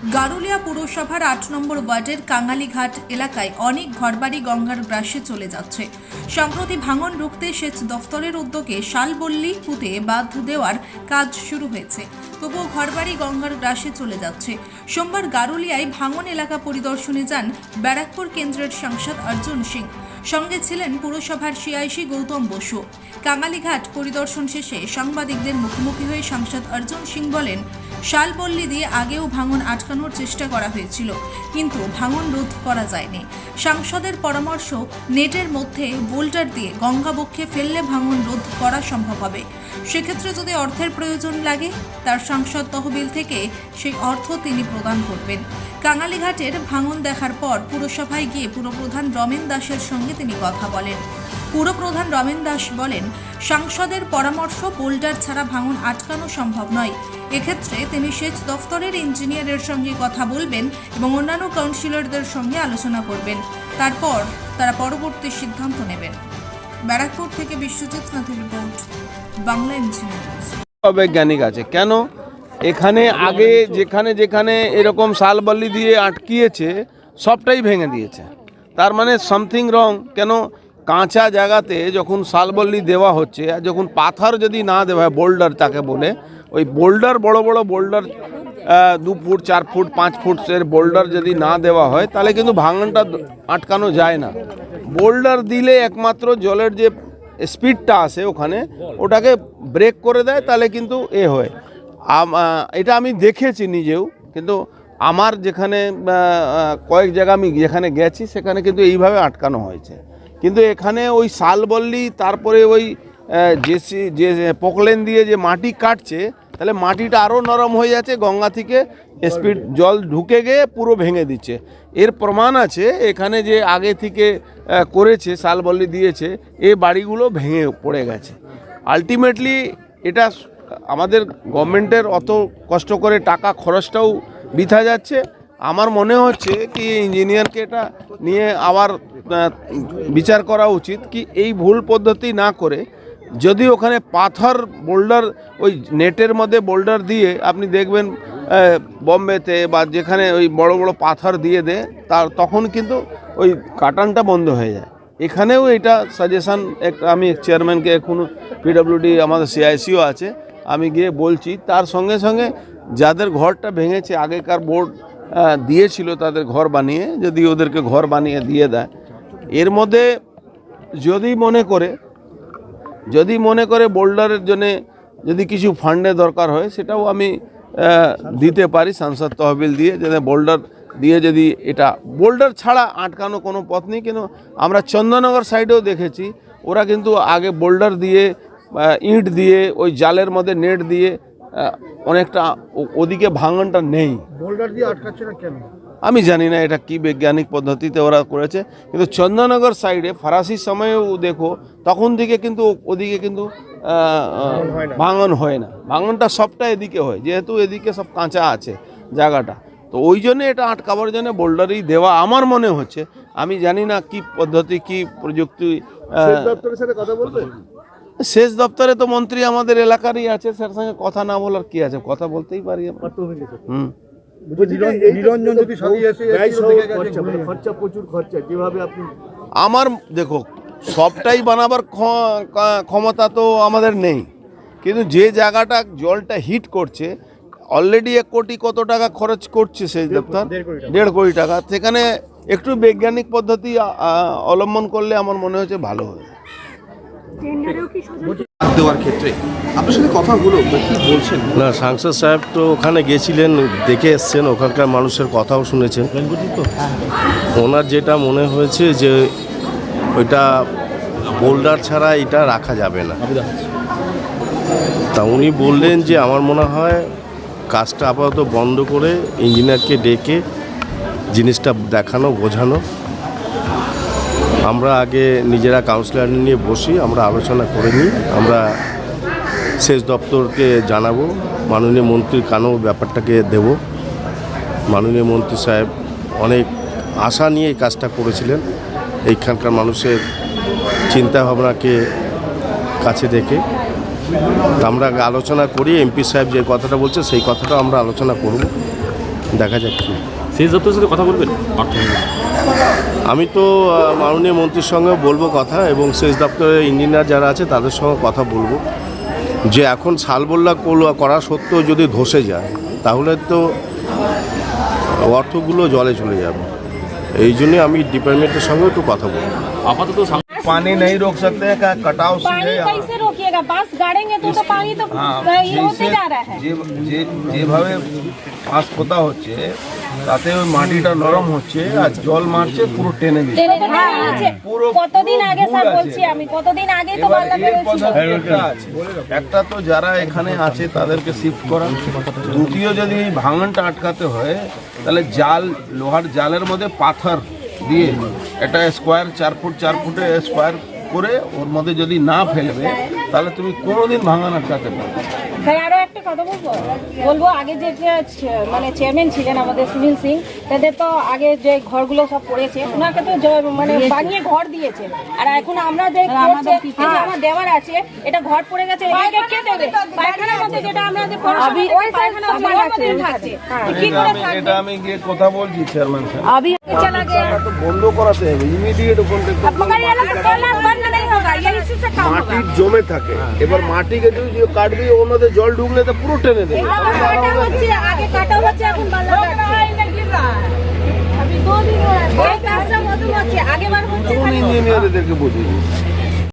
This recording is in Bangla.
গারুলিয়া পুরসভার আট নম্বর ওয়ার্ডের কাঙালিঘাট এলাকায় অনেক ঘরবাড়ি গঙ্গার গ্রাসে চলে যাচ্ছে। সম্প্রতি ভাঙন রুখতে সেচ দফতরের উদ্যোগে শালবল্লী পুঁতে বাঁধ দেওয়ার কাজ শুরু হয়েছে। তবুও ঘরবাড়ি গঙ্গার গ্রাসে চলে যাচ্ছে। সোমবার গারুলিয়ায় ভাঙন এলাকা পরিদর্শনে যান ব্যারাকপুর কেন্দ্রের সাংসদ অর্জুন সিং। সঙ্গে ছিলেন পুরসভার সিআইসি গৌতম বসু। কাঙালিঘাট পরিদর্শন শেষে সাংবাদিকদের মুখোমুখি হয়ে সাংসদ অর্জুন সিং বলেন শালপল্লী দিয়ে আগেও ভাঙন আটকানোর চেষ্টা করা হয়েছিল, কিন্তু ভাঙন রোধ করা যায়নি। সাংসদের পরামর্শ, নেটের মধ্যে বোল্টার দিয়ে গঙ্গাবক্ষে ফেললে ভাঙন রোধ করা সম্ভব হবে। সেক্ষেত্রে যদি অর্থের প্রয়োজন লাগে, তার সাংসদ তহবিল থেকে সেই অর্থ তিনি প্রদান করবেন। কাঙালিঘাটের ভাঙন দেখার পর পুরসভায় গিয়ে পুরপ্রধান রমেন দাসের সঙ্গে তিনি কথা বলেন। পুরপ্রধান রমেন দাস বলেন, সাংসদের পরামর্শ বোল্ডার ছাড়া ভাঙন আটকানো সম্ভব নয়। এক্ষেত্রে তিনি সেচ দফতরের ইঞ্জিনিয়ারের সঙ্গে কথা বলবেন এবং অন্যান্য কাউন্সিলরদের সঙ্গে আলোচনা করবেন। তারপর তারা পরবর্তী সিদ্ধান্ত নেবেন। ব্যারাকপুর থেকে বিশ্বজিৎ নাথের রিপোর্ট, বাংলা ইঞ্জিনিয়ার বৈজ্ঞানিক আছে। কেন? এখানে আগে যেখানে যেখানে এরকম শালবল্লি দিয়ে আটকিয়েছে, সবটাই ভেঙে দিয়েছে। তার মানে সামথিং রং কেন? কাঁচা জায়গাতে যখন শালবল্লি দেওয়া হচ্ছে, আর যখন পাথর যদি না দেওয়া হয়, বোল্ডার তাকে বলে, ওই বোল্ডার, বড় বড় বোল্ডার দু ফুট, চার ফুট, পাঁচ ফুটের বোল্ডার যদি না দেওয়া হয়, তাহলে কিন্তু ভাঙনটা আটকানো যায় না। বোল্ডার দিলে একমাত্র জলের যে স্পিডটা আসে ওখানে, ওটাকে ব্রেক করে দেয়, তাহলে কিন্তু এ হয়। এটা আমি দেখেছি নিজেও, কিন্তু আমার যেখানে কয়েক জায়গা আমি যেখানে গেছি, সেখানে কিন্তু এইভাবে আটকানো হয়েছে। কিন্তু এখানে ওই শালবল্লি, তারপরে ওই জেসি, যে পোকলেন দিয়ে যে মাটি কাটছে, তাহলে মাটিটা আরও নরম হয়ে যাচ্ছে, গঙ্গা থেকে স্পিড জল ঢুকে গিয়ে পুরো ভেঙে দিচ্ছে। এর প্রমাণ আছে, এখানে যে আগে থেকে করেছে, শালবল্লি দিয়েছে এই বাড়িগুলো ভেঙে পড়ে গেছে। আলটিমেটলি এটা আমাদের গভর্নমেন্টের অত কষ্ট করে টাকা খরচটাও বৃথা যাচ্ছে। আমার মনে হচ্ছে কি ইঞ্জিনিয়ারকে এটা নিয়ে আবার বিচার করা উচিত কি এই ভুল পদ্ধতি না করে যদি ওখানে পাথর, বোল্ডার, ওই নেটের মধ্যে বোল্ডার দিয়ে আপনি দেখবেন বম্বেতে বা যেখানে ওই বড় বড় পাথর দিয়ে দেয়, তার তখন কিন্তু ওই কাটানটা বন্ধ হয়ে যায়। এখানেও এটা সাজেশান একটা আমি চেয়ারম্যানকে এখন পিডব্লিউডি আমাদের সিআইসিও আছে, আমি গিয়ে বলছি, তার সঙ্গে সঙ্গে যাদের ঘরটা ভেঙেছে, আগেকার বোর্ড দিয়েছিল তাদের ঘর বানিয়ে, যদি ওদেরকে ঘর বানিয়ে দিয়ে দেয়। এর মধ্যে যদি মনে করে, যদি মনে করে বোল্ডারের জন্য যদি কিছু ফান্ডে দরকার হয়, সেটাও আমি দিতে পারি সাংসদ তহবিল দিয়ে যাতে বোল্ডার দিয়ে যদি এটা, বোল্ডার ছাড়া আটকানো কোনো পথ নেই, কিন্তু আমরা চন্দননগর সাইডেও দেখেছি, ওরা কিন্তু আগে বোল্ডার দিয়ে ইট দিয়ে, ওই জালের মধ্যে নেট দিয়ে অনেকটা ওদিকে ভাঙনটা নেই। বোল্ডার দিয়ে আটকাচ্ছে না কেন? আমি জানি না এটা কি বৈজ্ঞানিক পদ্ধতিতে ওরা করেছে কিন্তু চন্দননগর সাইডে ফরাসির সময়েও দেখো তখন থেকে কিন্তু ওদিকে কিন্তু ভাঙন হয় না। ভাঙনটা সবটা এদিকে হয় যেহেতু এদিকে সব কাঁচা আছে জায়গাটা। তো ওই জন্য এটা আটকাবার জন্য বোল্ডারই দেওয়া আমার মনে হচ্ছে। আমি জানি না কি পদ্ধতি কি প্রযুক্তি কথা বলবে? শেষ দপ্তরে তো মন্ত্রী আমাদের এলাকারই আছে স্যার সঙ্গে কথা না বলার কি আছে? কথা বলতেই পারি হুম। নিরঞ্জন যদি খরচা প্রচুর খরচা যেভাবে আপনি আমার দেখো সবটাই বানাবার ক্ষমতা তো আমাদের নেই। কিন্তু যে জায়গাটা জলটা হিট করছে অলরেডি এক কোটি কত টাকা খরচ করছে সেই দপ্তর? দেড় কোটি টাকা। সেখানে একটু বৈজ্ঞানিক পদ্ধতি অবলম্বন করলে আমার মনে হচ্ছে ভালো হবে দেওয়ার ক্ষেত্রে আপনার সাথে কথা হলো কি বলছেন? না সাংসদ সাহেব তো ওখানে গেছিলেন দেখে এসছেন ওখানকার মানুষের কথাও শুনেছেন। ওনার যেটা মনে হয়েছে যে ওইটা বোল্ডার ছাড়া এটা রাখা যাবে না। তা উনি বললেন যে আমার মনে হয় কাজটা আপাতত বন্ধ করে ইঞ্জিনিয়ারকে ডেকে জিনিসটা দেখানো বোঝানো। আমরা আগে নিজেরা কাউন্সিলর নিয়ে বসি, আমরা আলোচনা করে নিই, আমরা সেচ দপ্তরকে জানাব, মাননীয় মন্ত্রীর কানেও ব্যাপারটাকে দেব। মাননীয় মন্ত্রী সাহেব অনেক আশা নিয়ে এই কাজটা করেছিলেন, এইখানকার মানুষের চিন্তা ভাবনাকে কাছে দেখে আমরা আলোচনা করি, এমপি সাহেব যে কথাটা বলছে সেই কথাটা আমরা আলোচনা করব, দেখা যাচ্ছে সেই দপ্তরের সাথে কথা বলবেন? আমি তো মাননীয় মন্ত্রীর সঙ্গে বলব কথা এবং সেচ দপ্তরের ইঞ্জিনিয়ার যারা আছে তাদের সঙ্গে কথা বলব। যে এখন সালবোল্লা করা সত্ত্বেও যদি ধসে যায়, তাহলে তো অর্থগুলো জলে চলে যাবে। এই জন্যে আমি ডিপার্টমেন্টের সঙ্গে একটু কথা বলব। আপাতত पानी नहीं रोक सकते हैं क्या कटाव पानी सीधे कैसे रोकिएगा बांस गाड़ेंगे तो तो पानी तो হ্যাঁ, ये होते जा रहा है যে যে- যেভাবে পাস পোতা হচ্ছে তাতে ওই মাটিটা নরম হচ্ছে আর জল মারছে পুরো টেনে দিচ্ছে টেনে তো নিয়েছে। পুরো কতদিন আগে স্যার পুরো আছে। বলছি আমি কতদিন আগেই তো এবার বাল্লা এর বেরোছিল পদ্ধতি একটা আছে একটা তো যারা এখানে আছে তাদেরকে শিফট করা দ্বিতীয় যদি এই ভাঙনটা আটকাতে হয় তাহলে জাল লোহার জালের মধ্যে পাথর দিয়ে একটা স্কোয়ার চার ফুট, চার ফুটে স্কোয়ার করে ওর মধ্যে যদি না ফেলবে, তাহলে তুমি কোনোদিন ভাঙা আটকাতে পারবে। একটা কথা বলব বলব আগে যে মানে চেয়ারম্যান ছিলেন আমাদের সুনীল সিং তাদের তো আগে যে ঘরগুলো সব পড়েছে ওনাকে তো মানে বানিয়ে ঘর দিয়েছে আর এখন আমরা যে আমার দেওয়ার আছে এটা ঘর পড়ে গেছে আমি গিয়ে কথা বলছি চেয়ারম্যান মাটি জমে থাকে। এবার মাটিকে যদি কাটবি ওর মধ্যে জল ঢুকলে তো পুরো টেনে দেবে। ইঞ্জিনিয়ারদেরকে বুঝিয়ে দিচ্ছি